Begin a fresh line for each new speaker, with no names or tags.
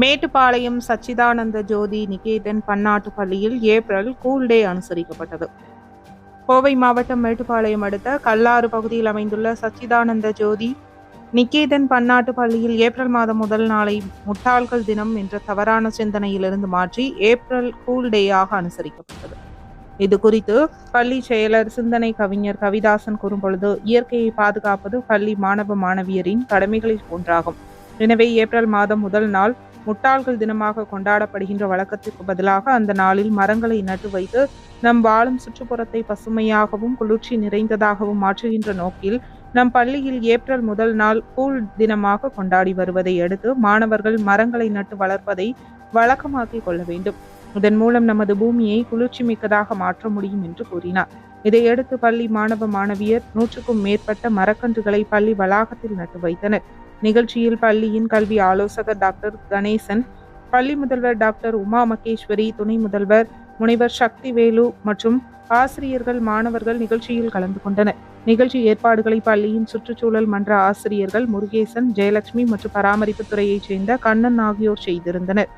மேட்டுப்பாளையம் சச்சிதானந்த ஜோதி நிகேதன் பன்னாட்டு பள்ளியில் April cool டே அனுசரிக்கப்பட்டது. கோவை மாவட்டம் மேட்டுப்பாளையம் அடுத்த கல்லாறு பகுதியில் அமைந்துள்ள சச்சிதானந்த ஜோதி நிகேதன் பன்னாட்டு பள்ளியில் ஏப்ரல் மாதம் முதல் நாளை முட்டாள்கள் தினம் என்ற தவறான சிந்தனையிலிருந்து மாற்றி ஏப்ரல் கூல் டேயாக அனுசரிக்கப்பட்டது. இது குறித்து பள்ளி செயலர் சிந்தனை கவிஞர் கவிதாசன் கூறும்பொழுது இயற்கையை பாதுகாப்பது பள்ளி மாணவ மாணவியரின் கடமைகளில் ஒன்றாகும். எனவே ஏப்ரல் மாதம் முதல் நாள் முட்டாள்கள் தினமாக கொண்டாடப்படுகின்ற வழக்கத்திற்கு பதிலாக அந்த நாளில் மரங்களை நட்டு வைத்து நம் வாழும் சுற்றுப்புறத்தை பசுமையாகவும் குளிர்ச்சி நிறைந்ததாகவும் மாற்றுகின்ற நோக்கில் நம் பள்ளியில் ஏப்ரல் முதல் நாள் கூல் தினமாக கொண்டாடி வருவதை அடுத்து மாணவர்கள் மரங்களை நட்டு வளர்ப்பதை வழக்கமாக்கிக் கொள்ள வேண்டும். இதன் மூலம் நமது பூமியை குளிர்ச்சி மிக்கதாக மாற்ற முடியும் என்று கூறினார். இதையடுத்து பள்ளி மாணவ மாணவியர் நூற்றுக்கும் மேற்பட்ட மரக்கன்றுகளை பள்ளி வளாகத்தில் நட்டு வைத்தனர். நிகழ்ச்சியில் பள்ளியின் கல்வி ஆலோசகர் டாக்டர் கணேசன் பள்ளி முதல்வர் டாக்டர் உமா மகேஸ்வரி துணை முதல்வர் முனைவர் சக்தி வேலு மற்றும் ஆசிரியர்கள் மாணவர்கள் நிகழ்ச்சியில் கலந்து கொண்டனர். நிகழ்ச்சி ஏற்பாடுகளை பள்ளியின் சுற்றுச்சூழல் மன்ற ஆசிரியர்கள் முருகேசன் ஜெயலட்சுமி மற்றும் பராமரிப்பு துறையைச் சேர்ந்த கண்ணன் ஆகியோர் செய்திருந்தனர்.